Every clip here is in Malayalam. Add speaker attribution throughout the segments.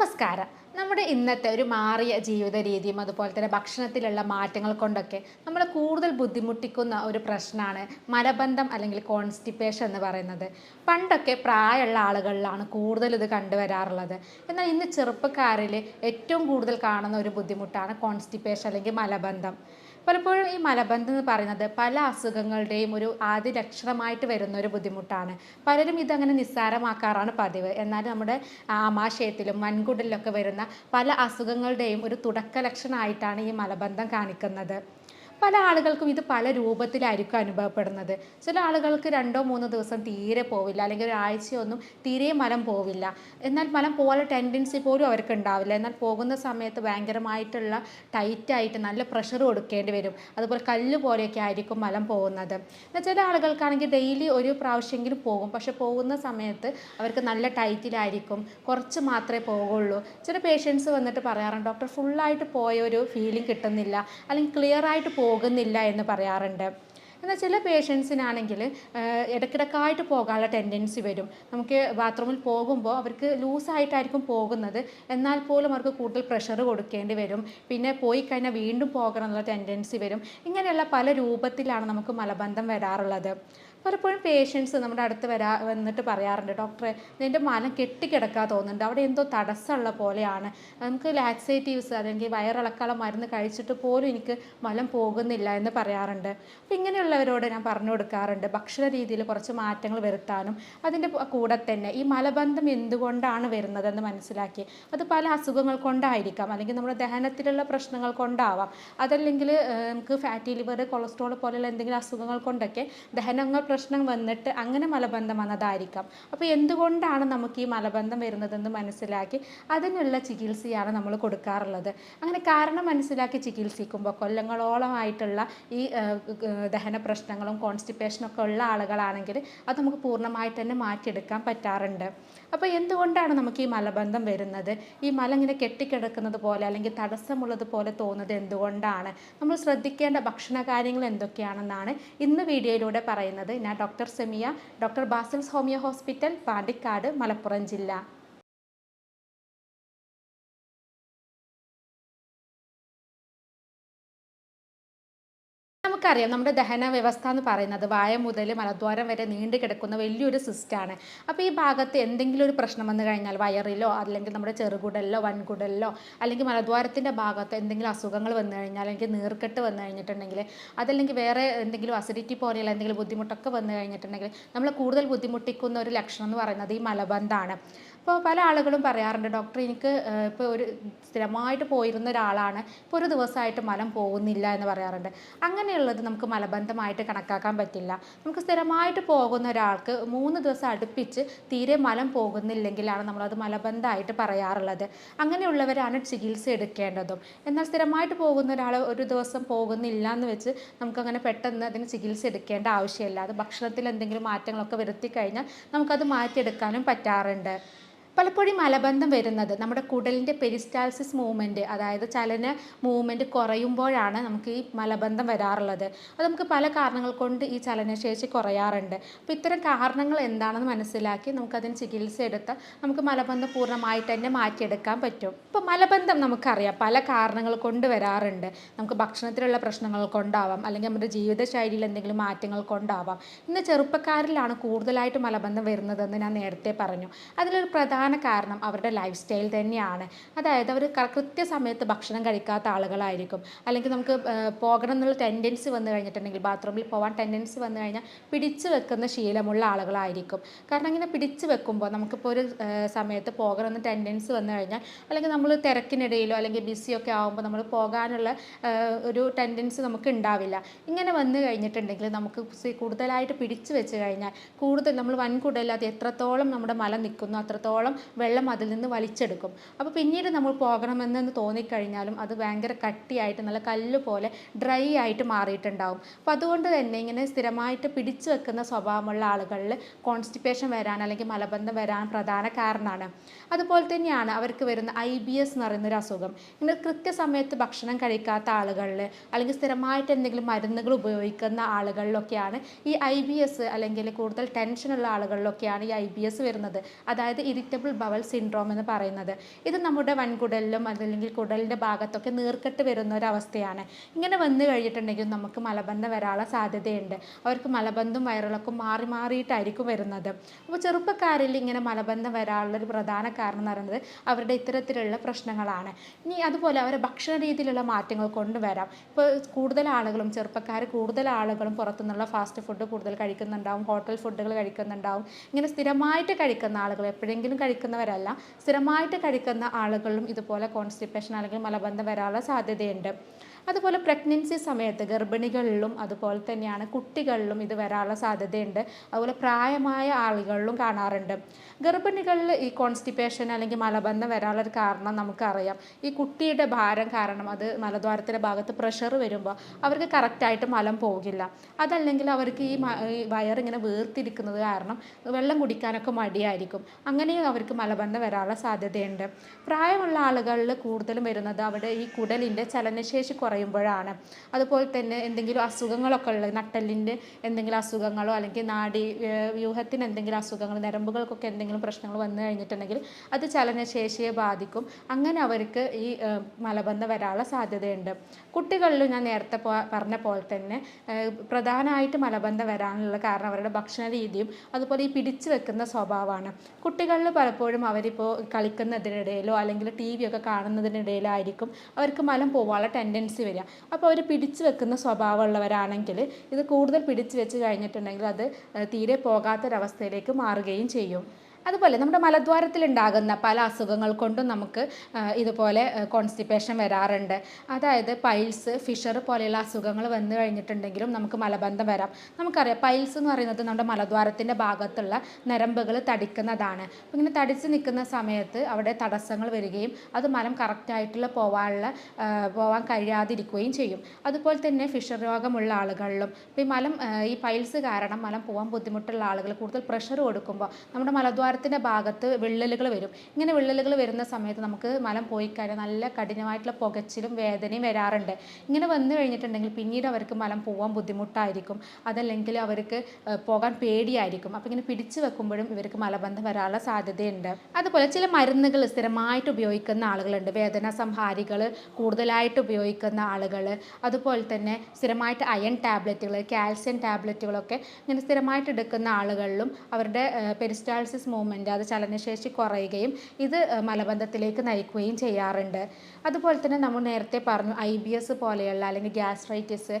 Speaker 1: നമസ്കാരം. നമ്മുടെ ഇന്നത്തെ ഒരു മാറിയ ജീവിത രീതിയും അതുപോലെ തന്നെ ഭക്ഷണത്തിലുള്ള മാറ്റങ്ങൾ കൊണ്ടൊക്കെ നമ്മൾ കൂടുതൽ ബുദ്ധിമുട്ടിക്കുന്ന ഒരു പ്രശ്നമാണ് മലബന്ധം അല്ലെങ്കിൽ കോൺസ്റ്റിപ്പേഷൻ എന്ന് പറയുന്നത്. പണ്ടൊക്കെ പ്രായമുള്ള ആളുകളിലാണ് കൂടുതൽ ഇത് കണ്ടുവരാറുള്ളത്. എന്നാൽ ഇന്ന് ചെറുപ്പക്കാരിൽ ഏറ്റവും കൂടുതൽ കാണുന്ന ഒരു ബുദ്ധിമുട്ടാണ് കോൺസ്റ്റിപ്പേഷൻ അല്ലെങ്കിൽ മലബന്ധം. പലപ്പോഴും ഈ മലബന്ധം എന്ന് പറയുന്നത് പല അസുഖങ്ങളുടെയും ഒരു ആദ്യ ലക്ഷണമായിട്ട് വരുന്ന ഒരു ബുദ്ധിമുട്ടാണ്. പലരും ഇതങ്ങനെ നിസ്സാരമാക്കാറാണ് പതിവ്. എന്നാൽ നമ്മുടെ ആമാശയത്തിലും വൻകുടലിലൊക്കെ വരുന്ന പല അസുഖങ്ങളുടെയും ഒരു തുടക്ക ലക്ഷണമായിട്ടാണ് ഈ മലബന്ധം കാണിക്കുന്നത്. പല ആളുകൾക്കും ഇത് പല രൂപത്തിലായിരിക്കും അനുഭവപ്പെടുന്നത്. ചില ആളുകൾക്ക് രണ്ടോ മൂന്നോ ദിവസം തീരെ പോവില്ല. അല്ലെങ്കിൽ ഒരാഴ്ചയൊന്നും തീരെ മലം പോവില്ല. എന്നാൽ മലം പോലെ ടെൻഡൻസി പോലും അവർക്ക് ഉണ്ടാവില്ല. എന്നാൽ പോകുന്ന സമയത്ത് ഭയങ്കരമായിട്ടുള്ള ടൈറ്റായിട്ട് നല്ല പ്രഷർ കൊടുക്കേണ്ടി വരും. അതുപോലെ കല്ല് പോലെയൊക്കെ ആയിരിക്കും മലം പോകുന്നത്. എന്നാൽ ചില ആളുകൾക്കാണെങ്കിൽ ഡെയിലി ഒരു പ്രാവശ്യമെങ്കിലും പോകും. പക്ഷെ പോകുന്ന സമയത്ത് അവർക്ക് നല്ല ടൈറ്റിലായിരിക്കും കുറച്ച് മാത്രമേ പോകുള്ളൂ. ചില പേഷ്യൻസ് വന്നിട്ട് പറയാറുണ്ട് ഡോക്ടർ ഫുള്ളായിട്ട് പോയ ഒരു ഫീലിംഗ് കിട്ടുന്നില്ല. അല്ലെങ്കിൽ ക്ലിയർ ആയിട്ട് പോകുന്നില്ല എന്ന് പറയാറുണ്ട്. എന്നാൽ ചില പേഷ്യൻസിനാണെങ്കിൽ ഇടക്കിടക്കായിട്ട് പോകാനുള്ള ടെൻഡൻസി വരും. നമുക്ക് ബാത്റൂമിൽ പോകുമ്പോൾ അവർക്ക് ലൂസായിട്ടായിരിക്കും പോകുന്നത്. എന്നാൽ പോലും അവർക്ക് കൂടുതൽ പ്രഷർ കൊടുക്കേണ്ടി വരും. പിന്നെ പോയി കഴിഞ്ഞാൽ വീണ്ടും പോകണം എന്നുള്ള ടെൻഡൻസി വരും. ഇങ്ങനെയുള്ള പല രൂപത്തിലാണ് നമുക്ക് മലബന്ധം വരാറുള്ളത്. പലപ്പോഴും പേഷ്യൻസ് നമ്മുടെ അടുത്ത് വരാ വന്നിട്ട് പറയാറുണ്ട് ഡോക്ടറെ നിന്റെ മലം കെട്ടിക്കിടക്കാൻ തോന്നുന്നുണ്ട്. അവിടെ എന്തോ തടസ്സമുള്ള പോലെയാണ്. നമുക്ക് ലാക്സേറ്റീവ്സ് അല്ലെങ്കിൽ വയറിളക്കാളെ മരുന്ന് കഴിച്ചിട്ട് പോലും എനിക്ക് മലം പോകുന്നില്ല എന്ന് പറയാറുണ്ട്. അപ്പം ഇങ്ങനെയുള്ളവരോട് ഞാൻ പറഞ്ഞു കൊടുക്കാറുണ്ട്. ഭക്ഷണ രീതിയിൽ കുറച്ച് മാറ്റങ്ങൾ വരുത്താനും അതിന്റെ കൂടെ തന്നെ ഈ മലബന്ധം എന്തുകൊണ്ടാണ് വരുന്നതെന്ന് മനസ്സിലാക്കി. അത് പല അസുഖങ്ങൾ കൊണ്ടായിരിക്കാം. അല്ലെങ്കിൽ നമ്മുടെ ദഹനത്തിലുള്ള പ്രശ്നങ്ങൾ കൊണ്ടാവാം. അതല്ലെങ്കിൽ നമുക്ക് ഫാറ്റി ലിവർ കൊളസ്ട്രോൾ പോലെയുള്ള എന്തെങ്കിലും അസുഖങ്ങൾ കൊണ്ടൊക്കെ ദഹനങ്ങൾ പ്രശ്നം വന്നിട്ട് അങ്ങനെ മലബന്ധം വന്നതായിരിക്കാം. അപ്പോൾ എന്തുകൊണ്ടാണ് നമുക്ക് ഈ മലബന്ധം വരുന്നതെന്ന് മനസ്സിലാക്കി അതിനുള്ള ചികിത്സയാണ് നമ്മൾ കൊടുക്കാറുള്ളത്. അങ്ങനെ കാരണം മനസ്സിലാക്കി ചികിത്സിക്കുമ്പോൾ കൊല്ലങ്ങളോളമായിട്ടുള്ള ഈ ദഹന പ്രശ്നങ്ങളും കോൺസ്റ്റിപ്പേഷനും ഒക്കെ ഉള്ള ആളുകളാണെങ്കിൽ അത് നമുക്ക് പൂർണമായിട്ട് തന്നെ മാറ്റിയെടുക്കാൻ പറ്റാറുണ്ട്. അപ്പോൾ എന്തുകൊണ്ടാണ് നമുക്ക് ഈ മലബന്ധം വരുന്നത്? ഈ മല ഇങ്ങനെ കെട്ടിക്കിടക്കുന്നത് പോലെ അല്ലെങ്കിൽ തടസ്സമുള്ളത് പോലെ തോന്നുന്നത് എന്തുകൊണ്ടാണ്? നമ്മൾ ശ്രദ്ധിക്കേണ്ട ഭക്ഷണ കാര്യങ്ങൾ എന്തൊക്കെയാണെന്നാണ് ഇന്ന് വീഡിയോയിലൂടെ പറയുന്നത്. Doctor Semiya doctor Basil's homeo hospital Pandikkad Malappuram ജില്ല. നമുക്കറിയാം നമ്മുടെ ദഹന വ്യവസ്ഥ എന്ന് പറയുന്നത് വായ മുതൽ മലദ്വാരം വരെ നീണ്ടു കിടക്കുന്ന വലിയൊരു സിസ്റ്റാണ് അപ്പോൾ ഈ ഭാഗത്ത് എന്തെങ്കിലും ഒരു പ്രശ്നം വന്നു കഴിഞ്ഞാൽ വയറിലോ അല്ലെങ്കിൽ നമ്മുടെ ചെറുകുടലിലോ വൻകുടലിലോ അല്ലെങ്കിൽ മലദ്വാരത്തിന്റെ ഭാഗത്ത് എന്തെങ്കിലും അസുഖങ്ങൾ വന്നു കഴിഞ്ഞാൽ അല്ലെങ്കിൽ നീർക്കെട്ട് വന്നു കഴിഞ്ഞിട്ടുണ്ടെങ്കിൽ അതല്ലെങ്കിൽ വേറെ എന്തെങ്കിലും അസിഡിറ്റി പോലെയുള്ള എന്തെങ്കിലും ബുദ്ധിമുട്ടൊക്കെ വന്നു കഴിഞ്ഞിട്ടുണ്ടെങ്കിൽ നമ്മൾ കൂടുതൽ ബുദ്ധിമുട്ടിക്കുന്ന ഒരു ലക്ഷണം എന്ന് പറയുന്നത് ഈ മലബന്ധമാണ്. അപ്പോൾ പല ആളുകളും പറയാറുണ്ട് ഡോക്ടർ എനിക്ക് ഇപ്പോൾ ഒരു സ്ഥിരമായിട്ട് പോയിരുന്ന ഒരാളാണ് ഇപ്പോൾ ഒരു ദിവസമായിട്ട് മലം പോകുന്നില്ല എന്ന് പറയാറുണ്ട്. അങ്ങനെയുള്ളത് നമുക്ക് മലബന്ധമായിട്ട് കണക്കാക്കാൻ പറ്റില്ല. നമുക്ക് സ്ഥിരമായിട്ട് പോകുന്ന ഒരാൾക്ക് മൂന്ന് ദിവസം അടുപ്പിച്ച് തീരെ മലം പോകുന്നില്ലെങ്കിലാണ് നമ്മളത് മലബന്ധമായിട്ട് പറയാറുള്ളത്. അങ്ങനെയുള്ളവരാണ് ചികിത്സ എടുക്കേണ്ടതും. എന്നാൽ സ്ഥിരമായിട്ട് പോകുന്ന ഒരാൾ ഒരു ദിവസം പോകുന്നില്ല എന്ന് വെച്ച് നമുക്കങ്ങനെ പെട്ടെന്ന് അതിന് ചികിത്സ എടുക്കേണ്ട ആവശ്യമില്ല. അത് ഭക്ഷണത്തിൽ എന്തെങ്കിലും മാറ്റങ്ങളൊക്കെ വരുത്തി കഴിഞ്ഞാൽ നമുക്കത് മാറ്റിയെടുക്കാനും പറ്റാറുണ്ട്. പലപ്പോഴും മലബന്ധം വരുന്നത് നമ്മുടെ കുടലിന്റെ പെരിസ്റ്റാൾസിസ് മൂവ്മെന്റ് അതായത് ചലന മൂവ്മെന്റ് കുറയുമ്പോഴാണ് നമുക്ക് ഈ മലബന്ധം വരാറുള്ളത്. അത് നമുക്ക് പല കാരണങ്ങൾ കൊണ്ട് ഈ ചലനശേഷി കുറയാറുണ്ട്. അപ്പോൾ ഇത്തരം കാരണങ്ങൾ എന്താണെന്ന് മനസ്സിലാക്കി നമുക്കതിന് ചികിത്സ എടുത്ത് നമുക്ക് മലബന്ധം പൂർണമായിട്ട് തന്നെ മാറ്റിയെടുക്കാൻ പറ്റും. ഇപ്പോൾ മലബന്ധം നമുക്കറിയാം. പല കാരണങ്ങൾ കൊണ്ട് വരാറുണ്ട്. നമുക്ക് ഭക്ഷണത്തിലുള്ള പ്രശ്നങ്ങൾ കൊണ്ടാവാം. അല്ലെങ്കിൽ നമ്മുടെ ജീവിതശൈലിയിൽ എന്തെങ്കിലും മാറ്റങ്ങൾ കൊണ്ടാവാം. ഇന്ന് ചെറുപ്പക്കാരിലാണ് കൂടുതലായിട്ട് മലബന്ധം വരുന്നതെന്ന് ഞാൻ നേരത്തെ പറഞ്ഞു. അതിലൊരു പ്രധാന കാരണം അവരുടെ ലൈഫ് സ്റ്റൈൽ തന്നെയാണ്. അതായത് അവർ കൃത്യസമയത്ത് ഭക്ഷണം കഴിക്കാത്ത ആളുകളായിരിക്കും. അല്ലെങ്കിൽ നമുക്ക് പോകണം എന്നുള്ള ടെൻഡൻസി വന്നു കഴിഞ്ഞിട്ടുണ്ടെങ്കിൽ ബാത്റൂമിൽ പോകാൻ ടെൻഡൻസി വന്നു കഴിഞ്ഞാൽ പിടിച്ചു വെക്കുന്ന ശീലമുള്ള ആളുകളായിരിക്കും. കാരണം ഇങ്ങനെ പിടിച്ചു വെക്കുമ്പോൾ നമുക്കിപ്പോൾ ഒരു സമയത്ത് പോകണമെന്ന് ടെൻഡൻസി വന്നു കഴിഞ്ഞാൽ അല്ലെങ്കിൽ നമ്മൾ തിരക്കിനിടയിലോ അല്ലെങ്കിൽ ബിസിയൊക്കെ ആകുമ്പോൾ നമ്മൾ പോകാനുള്ള ഒരു ടെൻഡൻസി നമുക്ക് ഉണ്ടാവില്ല. ഇങ്ങനെ വന്നു കഴിഞ്ഞിട്ടുണ്ടെങ്കിൽ നമുക്ക് കൂടുതലായിട്ട് പിടിച്ചു വെച്ച് കഴിഞ്ഞാൽ കൂടുതൽ നമ്മൾ വൻകുടലിൽ അത് എത്രത്തോളം നമ്മുടെ മല നിൽക്കുന്നു അത്രത്തോളം വെള്ളം അതിൽ നിന്ന് വലിച്ചെടുക്കും. അപ്പോൾ പിന്നീട് നമ്മൾ പോകണമെന്ന് തോന്നിക്കഴിഞ്ഞാലും അത് ഭയങ്കര കട്ടിയായിട്ട് നല്ല കല്ല് പോലെ ഡ്രൈ ആയിട്ട് മാറിയിട്ടുണ്ടാവും. അപ്പോൾ അതുകൊണ്ട് തന്നെ ഇങ്ങനെ സ്ഥിരമായിട്ട് പിടിച്ചു വെക്കുന്ന സ്വഭാവമുള്ള ആളുകളിൽ കോൺസ്റ്റിപ്പേഷൻ വരാൻ അല്ലെങ്കിൽ മലബന്ധം വരാൻ പ്രധാന കാരണമാണ്. അതുപോലെ തന്നെയാണ് അവർക്ക് വരുന്ന ഐ ബി എസ് എന്ന് പറയുന്നൊരു അസുഖം. ഇങ്ങനെ കൃത്യസമയത്ത് ഭക്ഷണം കഴിക്കാത്ത ആളുകളിൽ അല്ലെങ്കിൽ സ്ഥിരമായിട്ട് എന്തെങ്കിലും മരുന്നുകൾ ഉപയോഗിക്കുന്ന ആളുകളിലൊക്കെയാണ് ഈ ഐ ബി എസ് അല്ലെങ്കിൽ കൂടുതൽ ടെൻഷനുള്ള ആളുകളിലൊക്കെയാണ് ഈ ഐ ബി എസ് വരുന്നത്. അതായത് ഇറിറ്റബിൾ ഇറിറ്റബിൾ ബവൽ സിൻഡ്രോം എന്ന് പറയുന്നത്. ഇത് നമ്മുടെ വൻകുടലിലും അതല്ലെങ്കിൽ കുടലിന്റെ ഭാഗത്തൊക്കെ നീർക്കെട്ട് വരുന്ന ഒരു അവസ്ഥയാണ്. ഇങ്ങനെ വന്നു കഴിഞ്ഞിട്ടുണ്ടെങ്കിൽ നമുക്ക് മലബന്ധം വരാനുള്ള സാധ്യതയുണ്ട്. അവർക്ക് മലബന്ധം വയറിളക്കും മാറി മാറിയിട്ടായിരിക്കും വരുന്നത്. അപ്പോൾ ചെറുപ്പക്കാരിൽ ഇങ്ങനെ മലബന്ധം വരാനുള്ള ഒരു പ്രധാന കാരണം എന്ന് പറയുന്നത് അവരുടെ ഇത്തരത്തിലുള്ള പ്രശ്നങ്ങളാണ്. ഇനി അതുപോലെ അവരുടെ ഭക്ഷണ രീതിയിലുള്ള മാറ്റങ്ങൾ കൊണ്ടുവരാം. ഇപ്പോൾ കൂടുതൽ ആളുകളും ചെറുപ്പക്കാർ കൂടുതൽ ആളുകളും പുറത്തുനിന്നുള്ള ഫാസ്റ്റ് ഫുഡ് കൂടുതൽ കഴിക്കുന്നുണ്ടാവും ഹോട്ടൽ ഫുഡുകൾ കഴിക്കുന്നുണ്ടാവും. ഇങ്ങനെ സ്ഥിരമായിട്ട് കഴിക്കുന്ന ആളുകൾ എപ്പോഴെങ്കിലും കഴിക്കുന്നവരല്ല സ്ഥിരമായിട്ട് കഴിക്കുന്ന ആളുകളും ഇതുപോലെ കോൺസ്റ്റിപ്പേഷൻ അല്ലെങ്കിൽ മലബന്ധം വരാനുള്ള സാധ്യതയുണ്ട്. അതുപോലെ പ്രഗ്നൻസി സമയത്ത് ഗർഭിണികളിലും അതുപോലെ തന്നെയാണ് കുട്ടികളിലും ഇത് വരാനുള്ള സാധ്യതയുണ്ട്. അതുപോലെ പ്രായമായ ആളുകളിലും കാണാറുണ്ട്. ഗർഭിണികളിൽ ഈ കോൺസ്റ്റിപ്പേഷൻ അല്ലെങ്കിൽ മലബന്ധം വരാനുള്ളൊരു കാരണം നമുക്കറിയാം. ഈ കുട്ടിയുടെ ഭാരം കാരണം അത് മലദ്വാരത്തിന്റെ ഭാഗത്ത് പ്രഷർ വരുമ്പോൾ അവർക്ക് കറക്റ്റായിട്ട് മലം പോകില്ല. അതല്ലെങ്കിൽ അവർക്ക് ഈ വയറിങ്ങനെ വീർത്തിരിക്കുന്നത് കാരണം വെള്ളം കുടിക്കാനൊക്കെ മടിയായിരിക്കും. അങ്ങനെയും അവർക്ക് മലബന്ധം വരാനുള്ള സാധ്യതയുണ്ട്. പ്രായമുള്ള ആളുകളിൽ കൂടുതലും വരുന്നത് അവിടെ ഈ കുടലിന്റെ ചലനശേഷി കുറയുമ്പോഴാണ്. അതുപോലെ തന്നെ എന്തെങ്കിലും അസുഖങ്ങളൊക്കെ ഉള്ളത് നട്ടലിന്റെ എന്തെങ്കിലും അസുഖങ്ങളോ അല്ലെങ്കിൽ നാഡി വ്യൂഹത്തിന് എന്തെങ്കിലും അസുഖങ്ങൾ നരമ്പുകൾക്കൊക്കെ എന്തെങ്കിലും പ്രശ്നങ്ങൾ വന്നു കഴിഞ്ഞിട്ടുണ്ടെങ്കിൽ അത് ചലനശേഷിയെ ബാധിക്കും. അങ്ങനെ അവർക്ക് ഈ മലബന്ധം വരാനുള്ള സാധ്യതയുണ്ട്. കുട്ടികളിലും ഞാൻ നേരത്തെ പറഞ്ഞ പോലെ തന്നെ പ്രധാനമായിട്ട് മലബന്ധം വരാനുള്ള കാരണം അവരുടെ ഭക്ഷണ രീതിയും അതുപോലെ ഈ പിടിച്ചു വെക്കുന്ന സ്വഭാവമാണ്. കുട്ടികളിൽ പലപ്പോഴും അവരിപ്പോൾ കളിക്കുന്നതിനിടയിലോ അല്ലെങ്കിൽ ടി വി ഒക്കെ കാണുന്നതിനിടയിലായിരിക്കും അവർക്ക് മലം പോകാനുള്ള ടെൻഡൻസി വരിക. അപ്പോൾ അവർ പിടിച്ചു വെക്കുന്ന സ്വഭാവമുള്ളവരാണെങ്കിൽ ഇത് കൂടുതൽ പിടിച്ചു വെച്ച് കഴിഞ്ഞിട്ടുണ്ടെങ്കിൽ അത് തീരെ പോകാത്തൊരവസ്ഥയിലേക്ക് മാറുകയും ചെയ്യും. അതുപോലെ നമ്മുടെ മലദ്വാരത്തിൽ ഉണ്ടാകുന്ന പല അസുഖങ്ങൾ കൊണ്ടും നമുക്ക് ഇതുപോലെ കോൺസ്റ്റിപ്പേഷൻ വരാറുണ്ട്. അതായത് പൈൽസ് ഫിഷർ പോലെയുള്ള അസുഖങ്ങൾ വന്നു കഴിഞ്ഞിട്ടുണ്ടെങ്കിലും നമുക്ക് മലബന്ധം വരാം. നമുക്കറിയാം പൈൽസ് എന്ന് പറയുന്നത് നമ്മുടെ മലദ്വാരത്തിന്റെ ഭാഗത്തുള്ള നരമ്പുകൾ തടിക്കുന്നതാണ്. അപ്പോൾ ഇങ്ങനെ തടിച്ച് നിൽക്കുന്ന സമയത്ത് അവിടെ തടസ്സങ്ങൾ വരികയും അത് മലം കറക്റ്റായിട്ടുള്ള പോകാനുള്ള പോവാൻ കഴിയാതിരിക്കുകയും ചെയ്യും. അതുപോലെ തന്നെ ഫിഷർ രോഗമുള്ള ആളുകളിലും ഇപ്പോൾ ഈ മലം ഈ പൈൽസ് കാരണം മലം പോകാൻ ബുദ്ധിമുട്ടുള്ള ആളുകൾ കൂടുതൽ പ്രഷർ കൊടുക്കുമ്പോൾ നമ്മുടെ മലദ്വാരത്തിന്റെ ഭാഗത്ത് വിള്ളലുകൾ വരും. ഇങ്ങനെ വിള്ളലുകൾ വരുന്ന സമയത്ത് നമുക്ക് മലം പോയി കഴിഞ്ഞാൽ നല്ല കഠിനമായിട്ടുള്ള പുകച്ചിലും വേദനയും വരാറുണ്ട്. ഇങ്ങനെ വന്നു കഴിഞ്ഞിട്ടുണ്ടെങ്കിൽ പിന്നീട് അവർക്ക് മലം പോകാൻ ബുദ്ധിമുട്ടായിരിക്കും. അതല്ലെങ്കിൽ അവർക്ക് പോകാൻ പേടിയായിരിക്കും. അപ്പോൾ ഇങ്ങനെ പിടിച്ചു വെക്കുമ്പോഴും ഇവർക്ക് മലബന്ധം വരാനുള്ള സാധ്യതയുണ്ട്. അതുപോലെ ചില മരുന്നുകൾ സ്ഥിരമായിട്ട് ഉപയോഗിക്കുന്ന ആളുകളുണ്ട്. വേദന സംഹാരികൾ കൂടുതലായിട്ട് ഉപയോഗിക്കുന്ന ആളുകൾ അതുപോലെ തന്നെ സ്ഥിരമായിട്ട് അയൺ ടാബ്ലറ്റുകൾ കാൽസ്യം ടാബ്ലറ്റുകളൊക്കെ ഇങ്ങനെ സ്ഥിരമായിട്ട് എടുക്കുന്ന ആളുകളിലും അവരുടെ പെരിസ്റ്റാൾസിസ് മൂവ്മെന്റ് അത് ചലനശേഷി കുറയുകയും ഇത് മലബന്ധത്തിലേക്ക് നയിക്കുകയും ചെയ്യാറുണ്ട്. അതുപോലെ തന്നെ നമ്മൾ നേരത്തെ പറഞ്ഞു ഐ ബി എസ് പോലെയുള്ള അല്ലെങ്കിൽ ഗ്യാസ്ട്രൈറ്റിസ്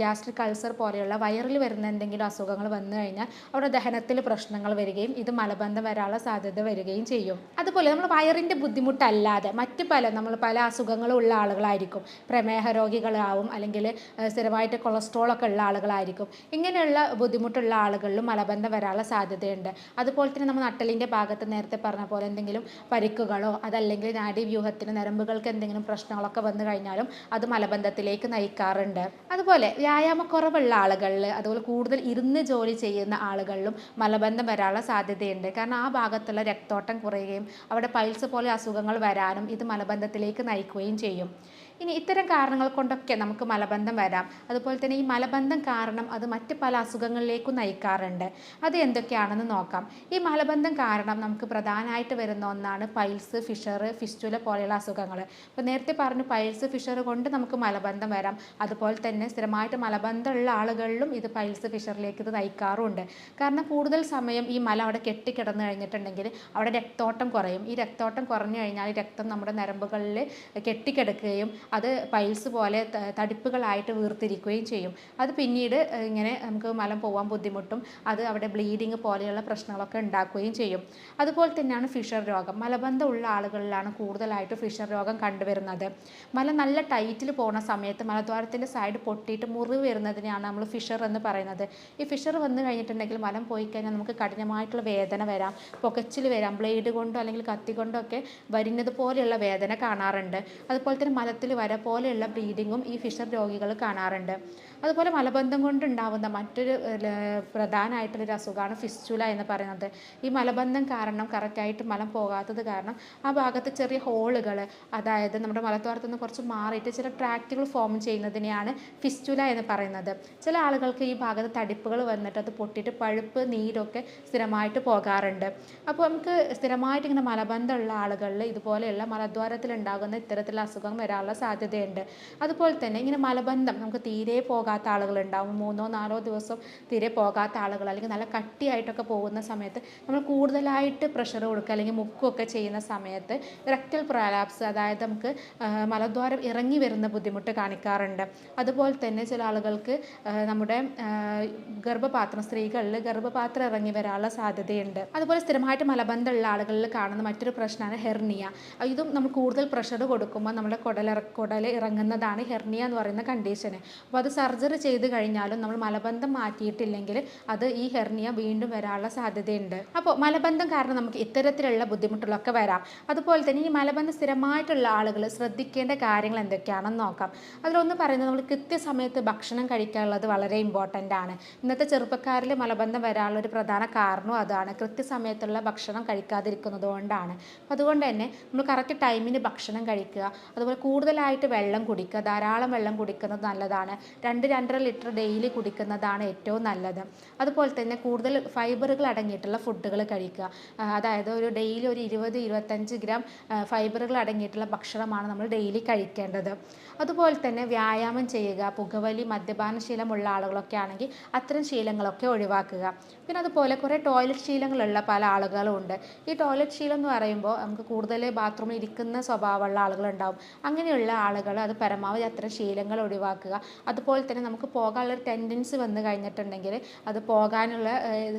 Speaker 1: ഗ്യാസ്ട്രിക് അൾസർ പോലെയുള്ള വയറിൽ വരുന്ന എന്തെങ്കിലും അസുഖങ്ങൾ വന്നു കഴിഞ്ഞാൽ അവിടെ ദഹനത്തിൽ പ്രശ്നങ്ങൾ വരികയും ഇത് മലബന്ധം വരാനുള്ള സാധ്യത വരികയും ചെയ്യും. അതുപോലെ നമ്മൾ വയറിന്റെ ബുദ്ധിമുട്ടല്ലാതെ മറ്റ് പല നമ്മൾ പല അസുഖങ്ങളും ഉള്ള ആളുകളായിരിക്കും. പ്രമേഹ രോഗികളാവും അല്ലെങ്കിൽ സ്ഥിരമായിട്ട് കൊളസ്ട്രോൾ ഒക്കെ ഉള്ള ആളുകളായിരിക്കും. ഇങ്ങനെയുള്ള ബുദ്ധിമുട്ടുള്ള ആളുകളിലും മലബന്ധം വരാനുള്ള സാധ്യതയുണ്ട്. അതുപോലെ തന്നെ നമ്മൾ നട്ടലിന്റെ ഭാഗത്ത് നേരത്തെ പറഞ്ഞ പോലെ എന്തെങ്കിലും പരിക്കുകളോ അതല്ലെങ്കിൽ നാഡീവ്യൂഹത്തിന് നരമ്പുകൾക്ക് എന്തെങ്കിലും പ്രശ്നങ്ങളൊക്കെ വന്നു കഴിഞ്ഞാലും അത് മലബന്ധത്തിലേക്ക് നയിക്കാറുണ്ട്. അതുപോലെ വ്യായാമക്കുറവുള്ള ആളുകളിൽ അതുപോലെ കൂടുതൽ ഇരുന്ന് ജോലി ചെയ്യുന്ന ആളുകളിലും മലബന്ധം വരാനുള്ള സാധ്യതയുണ്ട്. കാരണം ആ ഭാഗത്തുള്ള രക്തോട്ടം കുറയുകയും അവിടെ പൈൽസ് പോലെ അസുഖങ്ങൾ വരാനും ഇത് മലബന്ധത്തിലേക്ക് നയിക്കുകയും ചെയ്യും. ഇനി ഇത്തരം കാരണങ്ങൾ കൊണ്ടൊക്കെ നമുക്ക് മലബന്ധം വരാം. അതുപോലെ തന്നെ ഈ മലബന്ധം കാരണം അത് മറ്റ് പല അസുഖങ്ങളിലേക്കും നയിക്കാറുണ്ട്. അത് എന്തൊക്കെയാണെന്ന് നോക്കാം. ഈ മലബന്ധം കാരണം നമുക്ക് പ്രധാനമായിട്ട് വരുന്ന ഒന്നാണ് പൈൽസ് ഫിഷർ ഫിസ്റ്റുല പോലെയുള്ള അസുഖങ്ങൾ. അപ്പോൾ നേരത്തെ പറഞ്ഞു പൈൽസ് ഫിഷർ കൊണ്ട് നമുക്ക് മലബന്ധം വരാം. അതുപോലെ തന്നെ സ്ഥിരമായിട്ട് മലബന്ധമുള്ള ആളുകളിലും ഇത് പൈൽസ് ഫിഷറിലേക്ക് ഇത് നയിക്കാറുമുണ്ട് കാരണം കൂടുതൽ സമയം ഈ മല അവിടെ കെട്ടിക്കിടന്നു കഴിഞ്ഞിട്ടുണ്ടെങ്കിൽ അവിടെ രക്തോട്ടം കുറയും. ഈ രക്തോട്ടം കുറഞ്ഞു കഴിഞ്ഞാൽ രക്തം നമ്മുടെ നരമ്പുകളിൽ കെട്ടിക്കിടക്കുകയും അത് പൈൽസ് പോലെ തടിപ്പുകളായിട്ട് വീർത്തിരിക്കുകയും ചെയ്യും. അത് പിന്നീട് ഇങ്ങനെ നമുക്ക് മലം പോകാൻ ബുദ്ധിമുട്ടും അത് അവിടെ ബ്ലീഡിങ് പോലെയുള്ള പ്രശ്നങ്ങളൊക്കെ ഉണ്ടാക്കുകയും ചെയ്യും. അതുപോലെ തന്നെയാണ് ഫിഷർ രോഗം. മലബന്ധം ഉള്ള ആളുകളിലാണ് കൂടുതലായിട്ട് ഫിഷർ രോഗം കണ്ടുവരുന്നത്. മല നല്ല ടൈറ്റിൽ പോകുന്ന സമയത്ത് മലദ്വാരത്തിന്റെ സൈഡ് പൊട്ടിയിട്ട് മുറിവ് വരുന്നതിനെയാണ് നമ്മൾ ഫിഷർ എന്ന് പറയുന്നത്. ഈ ഫിഷർ വന്നു കഴിഞ്ഞിട്ടുണ്ടെങ്കിൽ മലം പോയി കഴിഞ്ഞാൽ നമുക്ക് കഠിനമായിട്ടുള്ള വേദന വരാം. പുകച്ചിൽ വരാം. ബ്ലേഡ് കൊണ്ടോ അല്ലെങ്കിൽ കത്തി കൊണ്ടോ ഒക്കെ വരുന്നത് പോലെയുള്ള വേദന കാണാറുണ്ട്. അതുപോലെ തന്നെ മലത്തിൽ വര പോലെയുള്ള ബ്ലീഡിങ്ങും ഈ ഫിഷർ രോഗികൾ കാണാറുണ്ട്. അതുപോലെ മലബന്ധം കൊണ്ടുണ്ടാവുന്ന മറ്റൊരു പ്രധാനമായിട്ടുള്ളൊരു അസുഖമാണ് ഫിസ്റ്റുല എന്ന് പറയുന്നത്. ഈ മലബന്ധം കാരണം കറക്റ്റായിട്ട് മലം പോകാത്തത് കാരണം ആ ഭാഗത്ത് ചെറിയ ഹോളുകൾ അതായത് നമ്മുടെ മലദ്വാരത്തിൽ നിന്ന് കുറച്ച് മാറിയിട്ട് ചില ട്രാക്റ്റുകൾ ഫോം ചെയ്യുന്നതിനെയാണ് ഫിസ്റ്റുല എന്ന് പറയുന്നത്. ചില ആളുകൾക്ക് ഈ ഭാഗത്ത് തടിപ്പുകൾ വന്നിട്ട് അത് പൊട്ടിയിട്ട് പഴുപ്പ് നീരൊക്കെ സ്ഥിരമായിട്ട് പോകാറുണ്ട്. അപ്പോൾ നമുക്ക് സ്ഥിരമായിട്ട് ഇങ്ങനെ മലബന്ധമുള്ള ആളുകളിൽ ഇതുപോലെയുള്ള മലദ്വാരത്തിൽ ഉണ്ടാകുന്ന ഇത്തരത്തിലുള്ള അസുഖം വരാനുള്ള സാധ്യതയുണ്ട്. അതുപോലെ തന്നെ ഇങ്ങനെ മലബന്ധം നമുക്ക് തീരെ പോകാത്ത ആളുകളുണ്ടാവും. മൂന്നോ നാലോ ദിവസം തീരെ പോകാത്ത ആളുകൾ അല്ലെങ്കിൽ നല്ല കട്ടിയായിട്ടൊക്കെ പോകുന്ന സമയത്ത് നമ്മൾ കൂടുതലായിട്ട് പ്രഷർ കൊടുക്കുക അല്ലെങ്കിൽ മുക്കുമൊക്കെ ചെയ്യുന്ന സമയത്ത് റെക്ടൽ പ്രാലാപ്സ് അതായത് നമുക്ക് മലദ്വാരം ഇറങ്ങി വരുന്ന ബുദ്ധിമുട്ട് കാണിക്കാറുണ്ട്. അതുപോലെ തന്നെ ചില ആളുകൾക്ക് നമ്മുടെ ഗർഭപാത്രം സ്ത്രീകളിൽ ഗർഭപാത്രം ഇറങ്ങി വരാനുള്ള സാധ്യതയുണ്ട്. അതുപോലെ സ്ഥിരമായിട്ട് മലബന്ധമുള്ള ആളുകളിൽ കാണുന്ന മറ്റൊരു പ്രശ്നമാണ് ഹെർണിയ. ഇതും നമ്മൾ കൂടുതൽ പ്രഷർ കൊടുക്കുമ്പോൾ നമ്മുടെ കുടലിറ കുടൽ ഇറങ്ങുന്നതാണ് ഹെർണിയ എന്ന് പറയുന്ന കണ്ടീഷന് അപ്പോൾ അത് സർജറി ചെയ്ത് കഴിഞ്ഞാലും നമ്മൾ മലബന്ധം മാറ്റിയിട്ടില്ലെങ്കിൽ അത് ഈ ഹെർണിയ വീണ്ടും വരാനുള്ള സാധ്യതയുണ്ട്. അപ്പോൾ മലബന്ധം കാരണം നമുക്ക് ഇത്തരത്തിലുള്ള ബുദ്ധിമുട്ടുകളൊക്കെ വരാം. അതുപോലെ തന്നെ ഈ മലബന്ധം സ്ഥിരമായിട്ടുള്ള ആളുകൾ ശ്രദ്ധിക്കേണ്ട കാര്യങ്ങൾ എന്തൊക്കെയാണെന്ന് നോക്കാം. അതിലൊന്ന് പറയുന്നത് നമ്മൾ കൃത്യസമയത്ത് ഭക്ഷണം കഴിക്കാനുള്ളത് വളരെ ഇമ്പോർട്ടന്റ് ആണ്. ഇന്നത്തെ ചെറുപ്പക്കാരിൽ മലബന്ധം വരാനുള്ള ഒരു പ്രധാന കാരണവും അതാണ്. കൃത്യസമയത്തുള്ള ഭക്ഷണം കഴിക്കാതിരിക്കുന്നത് കൊണ്ടാണ്. അപ്പോൾ അതുകൊണ്ട് തന്നെ നമ്മൾ കറക്റ്റ് ടൈമിന് ഭക്ഷണം കഴിക്കുക. അതുപോലെ കൂടുതലായിട്ട് വെള്ളം കുടിക്കുക. ധാരാളം വെള്ളം കുടിക്കുന്നത് നല്ലതാണ്. രണ്ട് രണ്ടര ലിറ്റർ ഡെയിലി കുടിക്കുന്നതാണ് ഏറ്റവും നല്ലത്. അതുപോലെ തന്നെ കൂടുതൽ ഫൈബറുകൾ അടങ്ങിയിട്ടുള്ള ഫുഡുകൾ കഴിക്കുക. അതായത് ഒരു ഡെയിലി ഒരു ഇരുപത് ഇരുപത്തഞ്ച് ഗ്രാം ഫൈബറുകൾ അടങ്ങിയിട്ടുള്ള ഭക്ഷണമാണ് നമ്മൾ ഡെയിലി കഴിക്കേണ്ടത്. അതുപോലെ തന്നെ വ്യായാമം ചെയ്യുക പുകവലി മദ്യപാന ശീലമുള്ള ആളുകളൊക്കെ ആണെങ്കിൽ അത്തരം ശീലങ്ങളൊക്കെ ഒഴിവാക്കുക. പിന്നെ അതുപോലെ കുറേ ടോയ്ലറ്റ് ശീലങ്ങളുള്ള പല ആളുകളും ഉണ്ട്. ഈ ടോയ്ലറ്റ് ശീലം എന്ന് പറയുമ്പോൾ നമുക്ക് കൂടുതൽ ബാത്റൂമിൽ ഇരിക്കുന്ന സ്വഭാവമുള്ള ആളുകളുണ്ടാവും. അങ്ങനെയുള്ള ആളുകൾ അത് പരമാവധി അത്തരം ശീലങ്ങൾ ഒഴിവാക്കുക. അതുപോലെ തന്നെ നമുക്ക് പോകാനുള്ള ഒരു ടെൻഡൻസി വന്നു കഴിഞ്ഞിട്ടുണ്ടെങ്കിൽ അത് പോകാനുള്ള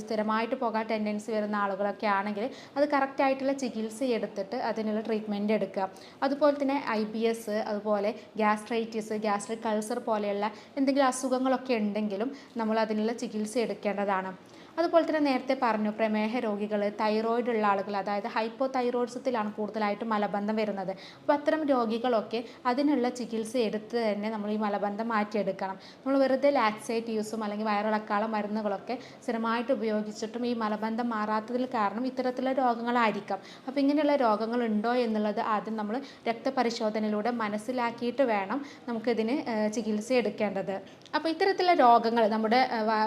Speaker 1: സ്ഥിരമായിട്ട് പോകാൻ ടെൻഡൻസി വരുന്ന ആളുകളൊക്കെ ആണെങ്കിൽ അത് കറക്റ്റായിട്ടുള്ള ചികിത്സ എടുത്തിട്ട് അതിനുള്ള ട്രീറ്റ്മെന്റ് എടുക്കുക. അതുപോലെ തന്നെ ഐ ബി എസ് അതുപോലെ ഗ്യാസ്ട്രൈറ്റിസ് ഗ്യാസ്ട്രിക് കൾസർ പോലെയുള്ള എന്തെങ്കിലും അസുഖങ്ങളൊക്കെ ഉണ്ടെങ്കിലും നമ്മൾ അതിനുള്ള ചികിത്സ എടുക്കേണ്ടതാണ്. അതുപോലെ തന്നെ നേരത്തെ പറഞ്ഞു പ്രമേഹ രോഗികൾ തൈറോയിഡ് ഉള്ള ആളുകൾ അതായത് ഹൈപ്പോ തൈറോയിഡ്സത്തിലാണ് കൂടുതലായിട്ട് മലബന്ധം വരുന്നത്. അപ്പോൾ അത്തരം രോഗികളൊക്കെ അതിനുള്ള ചികിത്സ എടുത്ത് തന്നെ നമ്മൾ ഈ മലബന്ധം മാറ്റിയെടുക്കണം. നമ്മൾ വെറുതെ ലാക്സൈറ്റ് യൂസും അല്ലെങ്കിൽ വയറിളക്കാള മരുന്നുകളൊക്കെ സ്ഥിരമായിട്ട് ഉപയോഗിച്ചിട്ടും ഈ മലബന്ധം മാറാത്തതിൽ കാരണം ഇത്തരത്തിലുള്ള രോഗങ്ങളായിരിക്കാം. അപ്പോൾ ഇങ്ങനെയുള്ള രോഗങ്ങൾ ഉണ്ടോ എന്നുള്ളത് ആദ്യം നമ്മൾ രക്തപരിശോധനയിലൂടെ മനസ്സിലാക്കിയിട്ട് വേണം നമുക്കിതിന് ചികിത്സ എടുക്കേണ്ടത് അപ്പോൾ ഇത്തരത്തിലുള്ള രോഗങ്ങൾ നമ്മുടെ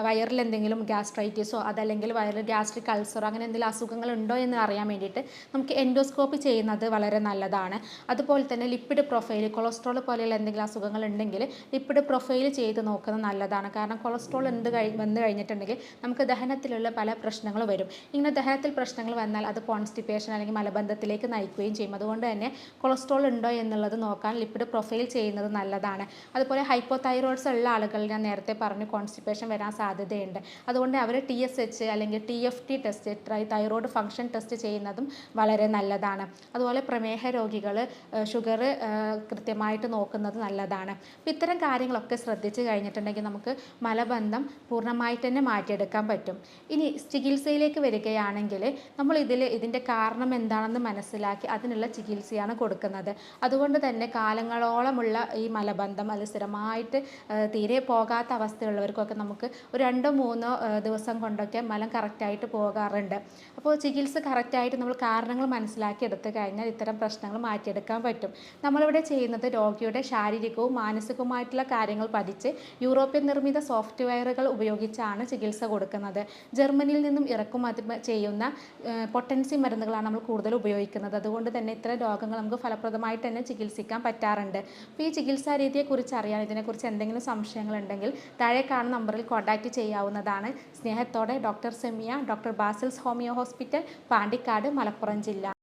Speaker 1: വയറിൽ എന്തെങ്കിലും ഗ്യാസ്ട്രൈറ്റിസോ അതല്ലെങ്കിൽ വയറിൽ ഗ്യാസ്ട്രിക് അൾസറോ അങ്ങനെ എന്തെങ്കിലും അസുഖങ്ങൾ ഉണ്ടോ എന്ന് അറിയാൻ വേണ്ടിയിട്ട് നമുക്ക് എൻഡോസ്കോപ്പ് ചെയ്യുന്നത് വളരെ നല്ലതാണ്. അതുപോലെ തന്നെ ലിപ്പിഡ് പ്രൊഫൈൽ കൊളസ്ട്രോൾ പോലെയുള്ള എന്തെങ്കിലും അസുഖങ്ങൾ ഉണ്ടെങ്കിൽ ലിപ്പിഡ് പ്രൊഫൈൽ ചെയ്ത് നോക്കുന്നത് നല്ലതാണ്. കാരണം കൊളസ്ട്രോൾ ഉണ്ട് കഴി വന്നു കഴിഞ്ഞിട്ടുണ്ടെങ്കിൽ നമുക്ക് ദഹനത്തിലുള്ള പല പ്രശ്നങ്ങൾ വരും. ഇങ്ങനെ ദഹനത്തിൽ പ്രശ്നങ്ങൾ വന്നാൽ അത് കോൺസ്റ്റിപ്പേഷൻ അല്ലെങ്കിൽ മലബന്ധത്തിലേക്ക് നയിക്കുകയും ചെയ്യും. അതുകൊണ്ട് തന്നെ കൊളസ്ട്രോൾ ഉണ്ടോ എന്നുള്ളത് നോക്കാൻ ലിപ്പിഡ് പ്രൊഫൈൽ ചെയ്യുന്നത് നല്ലതാണ്. അതുപോലെ ഹൈപ്പോ തൈറോയിഡ്സ് ഉള്ള ആളുകൾ ഞാൻ നേരത്തെ പറഞ്ഞു കോൺസ്റ്റിപ്പേഷൻ വരാൻ സാധ്യതയുണ്ട്. അതുകൊണ്ട് അവർ ടി എസ് എച്ച് അല്ലെങ്കിൽ T F T test thyroid function test ചെയ്യുന്നതും വളരെ നല്ലതാണ്. അതുപോലെ പ്രമേഹ രോഗികൾ ഷുഗർ കൃത്യമായിട്ട് നോക്കുന്നത് നല്ലതാണ്. അപ്പം ഇത്തരം കാര്യങ്ങളൊക്കെ ശ്രദ്ധിച്ചു കഴിഞ്ഞിട്ടുണ്ടെങ്കിൽ നമുക്ക് മലബന്ധം പൂർണമായിട്ട് തന്നെ മാറ്റിയെടുക്കാൻ പറ്റും. ഇനി ചികിത്സയിലേക്ക് വരികയാണെങ്കിൽ നമ്മൾ ഇതിൽ ഇതിന്റെ കാരണം എന്താണെന്ന് മനസ്സിലാക്കി അതിനുള്ള ചികിത്സയാണ് കൊടുക്കുന്നത്. അതുകൊണ്ട് തന്നെ കാലങ്ങളോളമുള്ള ഈ മലബന്ധം അത് സ്ഥിരമായിട്ട് തീരെ പോകാത്ത അവസ്ഥയുള്ളവർക്കൊക്കെ നമുക്ക് ഒരു രണ്ടോ മൂന്നോ ദിവസം ദിവസം കൊണ്ടൊക്കെ മലം കറക്റ്റായിട്ട് പോകാറുണ്ട്. അപ്പോൾ ചികിത്സ കറക്റ്റായിട്ട് നമ്മൾ കാരണങ്ങൾ മനസ്സിലാക്കി എടുത്തു കഴിഞ്ഞാൽ ഇത്തരം പ്രശ്നങ്ങൾ മാറ്റിയെടുക്കാൻ പറ്റും. നമ്മളിവിടെ ചെയ്യുന്നത് രോഗിയുടെ ശാരീരികവും മാനസികവുമായിട്ടുള്ള കാര്യങ്ങൾ പഠിച്ച് യൂറോപ്യൻ നിർമ്മിത സോഫ്റ്റ്വെയറുകൾ ഉപയോഗിച്ചാണ് ചികിത്സ കൊടുക്കുന്നത്. ജർമ്മനിയിൽ നിന്നും ഇറക്കുമതി ചെയ്യുന്ന പൊട്ടൻസി മരുന്നുകളാണ് നമ്മൾ കൂടുതൽ ഉപയോഗിക്കുന്നത്. അതുകൊണ്ട് തന്നെ ഇത്തരം രോഗങ്ങൾ നമുക്ക് ഫലപ്രദമായിട്ട് തന്നെ ചികിത്സിക്കാൻ പറ്റാറുണ്ട്. അപ്പോൾ ഈ ചികിത്സാ രീതിയെക്കുറിച്ച് അറിയാൻ ഇതിനെക്കുറിച്ച് എന്തെങ്കിലും സംശയങ്ങളുണ്ടെങ്കിൽ താഴെ കാണുന്ന നമ്പറിൽ കോൺടാക്റ്റ് ചെയ്യാവുന്നതാണ്. സ്നേഹത്തോടെ doctor Semiya doctor Basil's homeo hospital Pandikkad Malappuram ജില്ല.